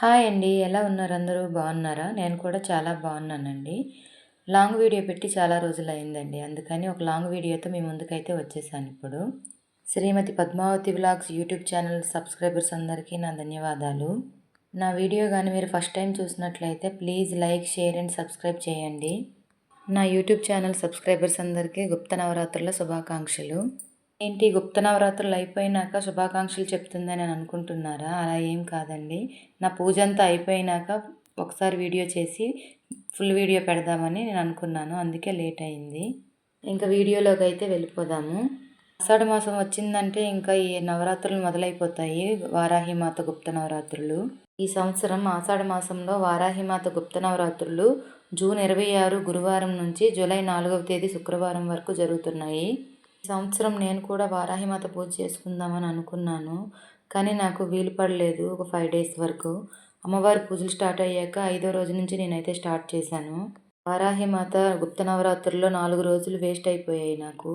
Hi అండి. ఎలా ఉన్నారు అందరూ? బాగున్నారా? నేను కూడా చాలా బాగున్నానండి. లాంగ్ వీడియో పెట్టి చాలా రోజులు అయిందండి అందుకని ఒక లాంగ్ వీడియోతో మీ ముందుకైతే వచ్చేసాను ఇప్పుడు. Shrimati Padmavati vlogs YouTube channel subscribers అందరికీ నా ధన్యవాదాలు. నా వీడియో కానీ మీరు ఫస్ట్ టైం చూసినట్లయితే please like share and subscribe చేయండి. నా యూట్యూబ్ ఛానల్ సబ్స్క్రైబర్స్ అందరికీ గుప్త నవరాత్రుల శుభాకాంక్షలు. ఏంటి గుప్త నవరాత్రులు అయిపోయినాక శుభాకాంక్షలు చెప్తుందని నేను అనుకుంటున్నారా? అలా ఏం కాదండి. నా పూజ అంతా అయిపోయినాక ఒకసారి వీడియో చేసి ఫుల్ వీడియో పెడదామని నేను అనుకున్నాను. అందుకే లేట్ అయింది. ఇంకా వీడియోలోకి అయితే వెళ్ళిపోదాము. ఆషాఢ మాసం వచ్చిందంటే ఇంకా ఈ నవరాత్రులు మొదలైపోతాయి. వారాహిమాత గుప్త నవరాత్రులు. ఈ సంవత్సరం ఆషాఢ మాసంలో వారాహిమాత గుప్త నవరాత్రులు జూన్ ఇరవై ఆరు గురువారం నుంచి జూలై నాలుగవ తేదీ శుక్రవారం వరకు జరుగుతున్నాయి. సంవత్సరం నేను కూడా వారాహిమాత పూజ చేసుకుందామని అనుకున్నాను కానీ నాకు వీలు పడలేదు ఒక ఫైవ్ డేస్ వరకు. అమ్మవారి పూజలు స్టార్ట్ అయ్యాక ఐదో రోజు నుంచి నేనైతే స్టార్ట్ చేశాను. వారాహిమాత గుప్త నవరాత్రుల్లో నాలుగు రోజులు వేస్ట్ అయిపోయాయి నాకు.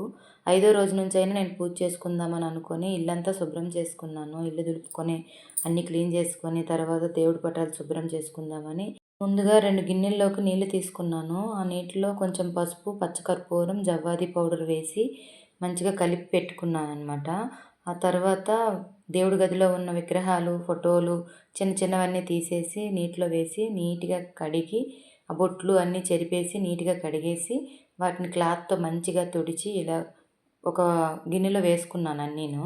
ఐదో రోజు నుంచి అయినా నేను పూజ చేసుకుందామని అనుకొని ఇల్లంతా శుభ్రం చేసుకున్నాను. ఇల్లు దులుపుకొని అన్నీ క్లీన్ చేసుకొని తర్వాత దేవుడి పటాలు శుభ్రం చేసుకుందామని ముందుగా రెండు గిన్నెల్లోకి నీళ్ళు తీసుకున్నాను. ఆ నీటిలో కొంచెం పసుపు పచ్చకర్పూరం జవ్వాది పౌడర్ వేసి మంచిగా కలిపి పెట్టుకున్నాను అనమాట ఆ తర్వాత దేవుడి గదిలో ఉన్న విగ్రహాలు ఫోటోలు చిన్న చిన్నవన్నీ తీసేసి నీటిలో వేసి నీట్గా కడిగి ఆ బొట్లు అన్నీ చెరిపేసి నీట్గా కడిగేసి వాటిని క్లాత్తో మంచిగా తుడిచి ఇలా ఒక గిన్నెలో వేసుకున్నాను అన్నీను.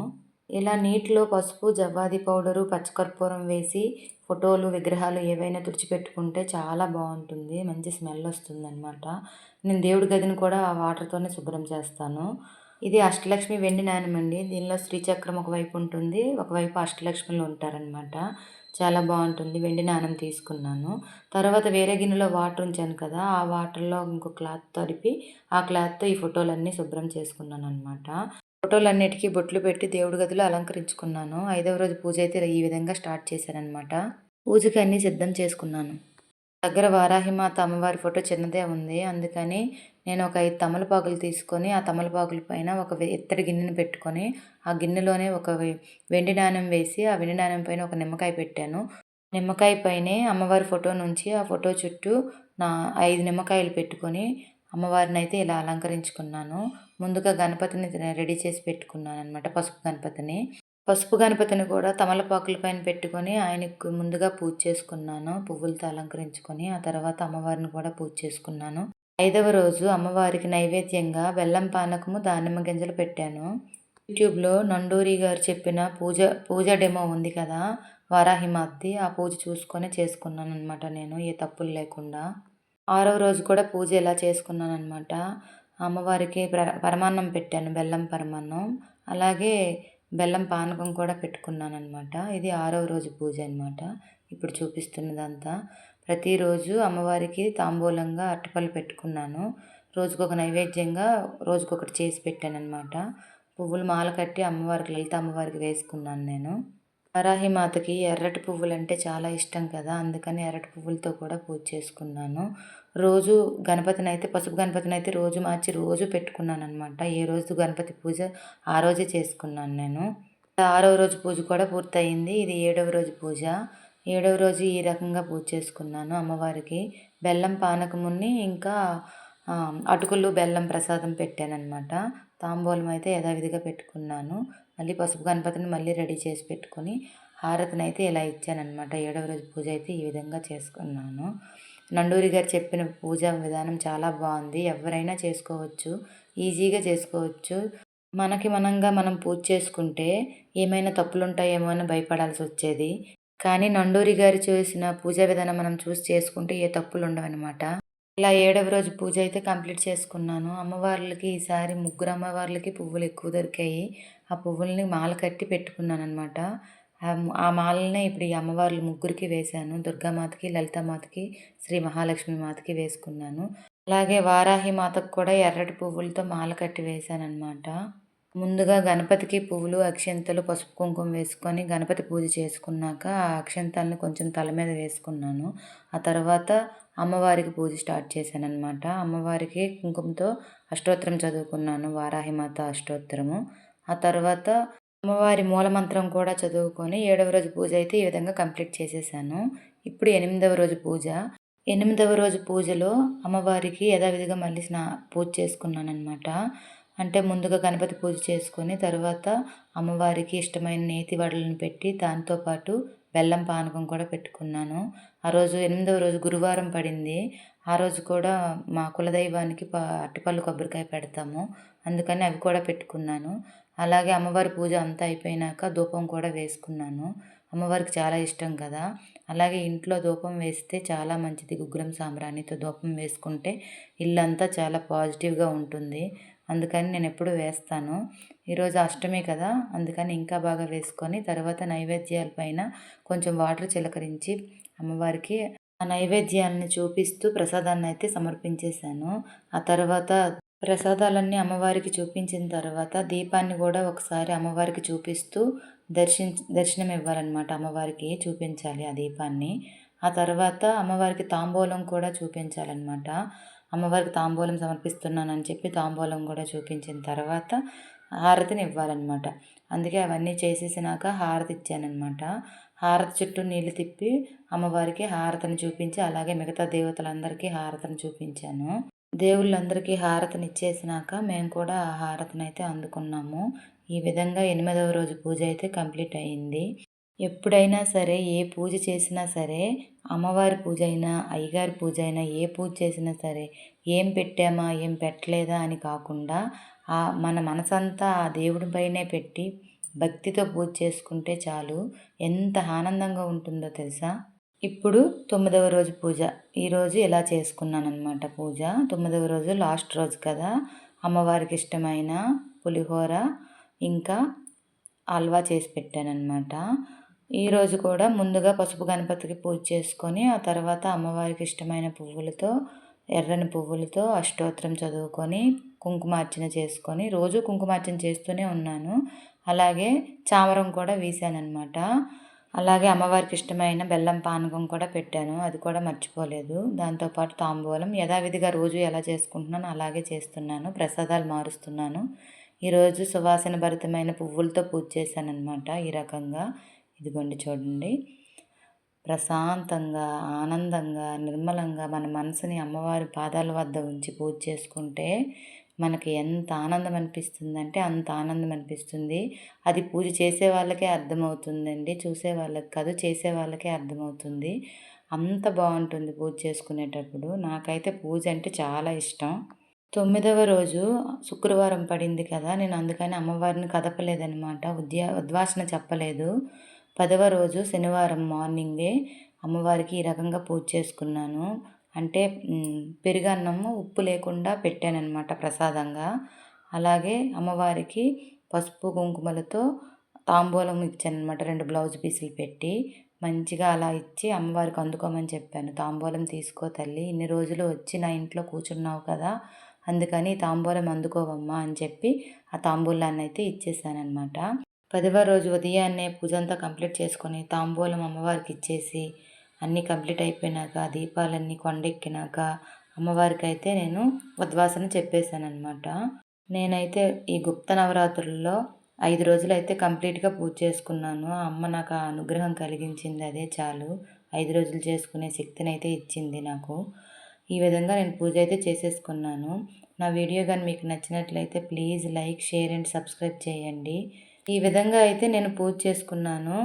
ఇలా నీటిలో పసుపు జవ్వాది పౌడరు పచ్చకర్పూరం వేసి ఫోటోలు విగ్రహాలు ఏవైనా తుడిచిపెట్టుకుంటే చాలా బాగుంటుంది మంచి స్మెల్ వస్తుంది అనమాట నేను దేవుడి గదిని కూడా ఆ వాటర్తోనే శుభ్రం చేస్తాను. ఇది అష్టలక్ష్మి వెండి నాణ్యం అండి. దీనిలో శ్రీచక్రం ఒకవైపు ఉంటుంది ఒకవైపు అష్టలక్ష్మిలు ఉంటారనమాట చాలా బాగుంటుంది వెండి నాణం తీసుకున్నాను. తర్వాత వేరే గిన్నెలో వాటర్ ఉంచాను కదా ఆ వాటర్లో ఇంకో క్లాత్ తడిపి ఆ క్లాత్తో ఈ ఫోటోలన్నీ శుభ్రం చేసుకున్నాను అనమాట ఫోటోలన్నిటికీ బొట్లు పెట్టి దేవుడి గదిలో అలంకరించుకున్నాను. ఐదవ రోజు పూజ అయితే ఈ విధంగా స్టార్ట్ చేశానమాట పూజకి అన్నీ సిద్ధం చేసుకున్నాను. దగ్గర వారాహిమాత అమ్మవారి ఫోటో చిన్నదే ఉంది. అందుకని నేను ఒక ఐదు తమలపాకులు తీసుకొని ఆ తమలపాకుల పైన ఒక ఇత్తడి గిన్నెను పెట్టుకొని ఆ గిన్నెలోనే ఒక వెండి నాణెం వేసి ఆ వెండి నాణెం పైన ఒక నిమ్మకాయ పెట్టాను. నిమ్మకాయ పైనే అమ్మవారి ఫోటో నుంచి ఆ ఫోటో చుట్టూ నా ఐదు నిమ్మకాయలు పెట్టుకొని అమ్మవారిని అయితే ఇలా అలంకరించుకున్నాను. ముందుగా గణపతిని రెడీ చేసి పెట్టుకున్నాను అనమాట పసుపు గణపతిని. పసుపు గణపతిని కూడా తమలపాకుల పైన పెట్టుకొని ఆయనకు ముందుగా పూజ చేసుకున్నాను పువ్వులతో అలంకరించుకొని ఆ తర్వాత అమ్మవారిని కూడా పూజ చేసుకున్నాను. ఐదవ రోజు అమ్మవారికి నైవేద్యంగా బెల్లం పానకము దానిమ్మ గింజలు పెట్టాను. యూట్యూబ్లో నండూరి గారు చెప్పిన పూజ పూజ డెమో ఉంది కదా వారాహిమాత్తి ఆ పూజ చూసుకొని చేసుకున్నాను అనమాట నేను ఏ తప్పులు లేకుండా. ఆరవ రోజు కూడా పూజ ఎలా చేసుకున్నాను అనమాట అమ్మవారికి పరమాన్నం పెట్టాను బెల్లం పరమాన్నం అలాగే బెల్లం పానకం కూడా పెట్టుకున్నాను అనమాట ఇది ఆరవ రోజు పూజ అనమాట ఇప్పుడు చూపిస్తున్నదంతా. ప్రతిరోజు అమ్మవారికి తాంబూలంగా అరటిపళ్ళు పెట్టుకున్నాను. రోజుకొక నైవేద్యంగా రోజుకొకటి చేసి పెట్టానమాట పువ్వులు మాల కట్టి అమ్మవారికి లలిత అమ్మవారికి వేసుకున్నాను నేను. వరాహి మాతకి ఎర్రటి పువ్వులు అంటే చాలా ఇష్టం కదా అందుకని ఎర్రటి పువ్వులతో కూడా పూజ చేసుకున్నాను. రోజు గణపతిని అయితే పసుపు గణపతిని అయితే రోజు మార్చి రోజు పెట్టుకున్నాను అనమాట ఏ రోజు గణపతి పూజ ఆ రోజే చేసుకున్నాను నేను. ఆరవ రోజు పూజ కూడా పూర్తయింది. ఇది ఏడవ రోజు పూజ. ఏడవ రోజు ఈ రకంగా పూజ చేసుకున్నాను అమ్మవారికి. బెల్లం పానకముని ఇంకా అటుకులు బెల్లం ప్రసాదం పెట్టానమాట తాంబూలం అయితే యథావిధిగా పెట్టుకున్నాను. మళ్ళీ పసుపు గణపతిని మళ్ళీ రెడీ చేసి పెట్టుకొని హారతిని అయితే ఇలా ఇచ్చానమాట ఏడవ రోజు పూజ అయితే ఈ విధంగా చేసుకున్నాను. నండూరి గారు చెప్పిన పూజా విధానం చాలా బాగుంది. ఎవరైనా చేసుకోవచ్చు. ఈజీగా చేసుకోవచ్చు. మనకి మనంగా మనం పూజ చేసుకుంటే ఏమైనా తప్పులు ఉంటాయేమో అని భయపడాల్సి వచ్చేది. కానీ నండూరి గారు చేసిన పూజా విధానం మనం చూసి చేసుకుంటే ఏ తప్పులు ఉండవన్నమాట. ఇలా ఏడవ రోజు పూజ అయితే కంప్లీట్ చేసుకున్నాను. అమ్మవార్లకి ఈసారి ముగ్గురు అమ్మవార్లకి పువ్వులు ఎక్కువ దొరికాయి. ఆ పువ్వుల్ని మాల కట్టి పెట్టుకున్నాను అనమాట ఆ మాలనే ఇప్పుడు ఈ అమ్మవార్లు ముగ్గురికి వేశాను. దుర్గామాతకి లలితామాతకి శ్రీ మహాలక్ష్మి మాతకి వేసుకున్నాను. అలాగే వారాహి మాతకు కూడా ఎర్రటి పువ్వులతో మాల కట్టి వేశాను అనమాట ముందుగా గణపతికి పువ్వులు అక్షంతలు పసుపు కుంకుమ వేసుకొని గణపతి పూజ చేసుకున్నాక ఆ అక్షంతాలను కొంచెం తల మీద వేసుకున్నాను. ఆ తర్వాత అమ్మవారికి పూజ స్టార్ట్ చేశాను అనమాట అమ్మవారికి కుంకుమతో అష్టోత్తరం చదువుకున్నాను వారాహిమాత అష్టోత్తరము. ఆ తర్వాత అమ్మవారి మూలమంత్రం కూడా చదువుకొని ఏడవ రోజు పూజ అయితే ఈ విధంగా కంప్లీట్ చేసేసాను. ఇప్పుడు ఎనిమిదవ రోజు పూజ. ఎనిమిదవ రోజు పూజలో అమ్మవారికి యథావిధిగా మళ్ళీ స్నా పూజ చేసుకున్నాను అనమాట అంటే ముందుగా గణపతి పూజ చేసుకొని తర్వాత అమ్మవారికి ఇష్టమైన నేతి వడలను పెట్టి దాంతోపాటు బెల్లం పానకం కూడా పెట్టుకున్నాను. ఆ రోజు ఎనిమిదవ రోజు గురువారం పడింది. ఆ రోజు కూడా మా కులదైవానికి ప అట్టిపళ్ళు కొబ్బరికాయ పెడతాము. అందుకని అవి కూడా పెట్టుకున్నాను. అలాగే అమ్మవారి పూజ అంతా అయిపోయినాక ధూపం కూడా వేసుకున్నాను. అమ్మవారికి చాలా ఇష్టం కదా. అలాగే ఇంట్లో ధూపం వేస్తే చాలా మంచిది. గుగ్గులం సాంబ్రాణితో ధూపం వేసుకుంటే ఇల్లంతా చాలా పాజిటివ్గా ఉంటుంది. అందుకని నేను ఎప్పుడు వేస్తాను. ఈరోజు అష్టమి కదా అందుకని ఇంకా బాగా వేసుకొని తర్వాత నైవేద్యాల పైన కొంచెం వాటర్ చిలకరించి అమ్మవారికి ఆ నైవేద్యాలను చూపిస్తూ ప్రసాదాన్ని అయితే సమర్పించేశాను. ఆ తర్వాత ప్రసాదాలన్నీ అమ్మవారికి చూపించిన తర్వాత దీపాన్ని కూడా ఒకసారి అమ్మవారికి చూపిస్తూ దర్శించ దర్శనం ఇవ్వాలన్నమాట అమ్మవారికి చూపించాలి ఆ దీపాన్ని. ఆ తర్వాత అమ్మవారికి తాంబూలం కూడా చూపించాలన్నమాట. అమ్మవారికి తాంబూలం సమర్పిస్తున్నానని చెప్పి తాంబూలం కూడా చూపించిన తర్వాత హారతిని ఇవ్వాలన్నమాట. అందుకే అవన్నీ చేసేసినాక హారతి ఇచ్చానమాట హారతి చుట్టూ నీళ్ళు తిప్పి అమ్మవారికి హారతిని చూపించి అలాగే మిగతా దేవతలందరికీ హారతిని చూపించాను. దేవుళ్ళందరికీ హారతిని ఇచ్చేసినాక మేము కూడా ఆ హారతిని అయితే అందుకున్నాము. ఈ విధంగా ఎనిమిదవ రోజు పూజ అయితే కంప్లీట్ అయ్యింది ఎప్పుడైనా సరే ఏ పూజ చేసినా సరే అమ్మవారి పూజ అయినా అయ్యగారి పూజ అయినా ఏ పూజ చేసినా సరే ఏం పెట్టామా ఏం పెట్టలేదా అని కాకుండా ఆ మన మనసంతా ఆ దేవుడిపైనే పెట్టి భక్తితో పూజ చేసుకుంటే చాలు. ఎంత ఆనందంగా ఉంటుందో తెలుసా? ఇప్పుడు తొమ్మిదవ రోజు పూజ. ఈరోజు ఇలా చేసుకున్నానమాట పూజ? తొమ్మిదవ రోజు లాస్ట్ రోజు కదా. అమ్మవారికి ఇష్టమైన పులిహోర ఇంకా హల్వా చేసి పెట్టానన్నమాట. ఈరోజు కూడా ముందుగా పసుపు గణపతికి పూజ చేసుకొని ఆ తర్వాత అమ్మవారికి ఇష్టమైన పువ్వులతో ఎర్రని పువ్వులతో అష్టోత్తరం చదువుకొని కుంకుమార్చన చేసుకొని రోజు కుంకుమార్చన చేస్తూనే ఉన్నాను. అలాగే చామరం కూడా అనమాట అలాగే అమ్మవారికి ఇష్టమైన బెల్లం పానకం కూడా పెట్టాను. అది కూడా మర్చిపోలేదు. దాంతోపాటు తాంబూలం. యథావిధిగా రోజు ఎలా చేసుకుంటున్నాను అలాగే చేస్తున్నాను. ప్రసాదాలు మారుస్తున్నాను. ఈరోజు సువాసన భరితమైన పువ్వులతో పూజ చేశాను అనమాట ఈ రకంగా. ఇదిగోండి చూడండి. ప్రశాంతంగా ఆనందంగా నిర్మలంగా మన మనసుని అమ్మవారి పాదాల వద్ద ఉంచి పూజ చేసుకుంటే మనకి ఎంత ఆనందం అనిపిస్తుందంటే అంత ఆనందం అనిపిస్తుంది. అది పూజ చేసే వాళ్ళకే అర్థమవుతుందండి. చూసే వాళ్ళకి కాదు చేసే వాళ్ళకే అర్థమవుతుంది. అంత బాగుంటుంది పూజ చేసుకునేటప్పుడు. నాకైతే పూజ అంటే చాలా ఇష్టం. తొమ్మిదవ రోజు శుక్రవారం పడింది కదా నేను అందుకని అమ్మవారిని కదపలేదనమాట ఉద్యా ఉద్వాసన చెప్పలేదు. పదవ రోజు శనివారం మార్నింగే అమ్మవారికి ఈ రకంగా పూజ చేసుకున్నాను. అంటే పెరుగన్నము ఉప్పు లేకుండా పెట్టానన్నమాట ప్రసాదంగా. అలాగే అమ్మవారికి పసుపు కుంకుమలతో తాంబూలం ఇచ్చానమాట రెండు బ్లౌజ్ పీసులు పెట్టి. మంచిగా అలా ఇచ్చి అమ్మవారికి అందుకోమని చెప్పాను. తాంబూలం తీసుకో తల్లి ఇన్ని రోజులు వచ్చి నా ఇంట్లో కూర్చున్నావు కదా అందుకని తాంబూలం అందుకోవమ్మా అని చెప్పి ఆ తాంబూలాన్ని అయితే ఇచ్చేసానమాట పదవ రోజు ఉదయాన్నే పూజ అంతా కంప్లీట్ చేసుకొని తాంబూలం అమ్మవారికి ఇచ్చేసి అన్నీ కంప్లీట్ అయిపోయినాక దీపాలన్నీ కొండెక్కినాక అమ్మవారికి అయితే నేను ఉద్వాసన చెప్పేశానమాట నేనైతే ఈ గుప్త నవరాత్రుల్లో ఐదు రోజులు అయితే కంప్లీట్గా పూజ చేసుకున్నాను. ఆ అమ్మ నాకు ఆ అనుగ్రహం కలిగించింది అదే చాలు. ఐదు రోజులు చేసుకునే శక్తిని అయితే ఇచ్చింది నాకు. ఈ విధంగా నేను పూజ అయితే చేసేసుకున్నాను. నా వీడియో కానీ మీకు నచ్చినట్లయితే please like share and subscribe చేయండి. ఈ విధంగా అయితే నేను పూజ చేసుకున్నాను.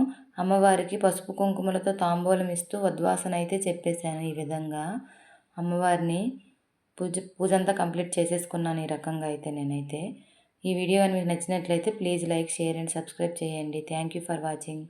అమ్మవారికి పసుపు కుంకుమలతో తాంబూలం ఇస్తూ ఉద్వాసన అయితే చెప్పేశాను ఈ విధంగా. అమ్మవారిని పూజ పూజ అంతా కంప్లీట్ చేసేసుకున్నాను ఈ రకంగా అయితే నేనైతే. ఈ వీడియో మీకు నచ్చినట్లయితే please like share and subscribe చేయండి. Thank you for watching.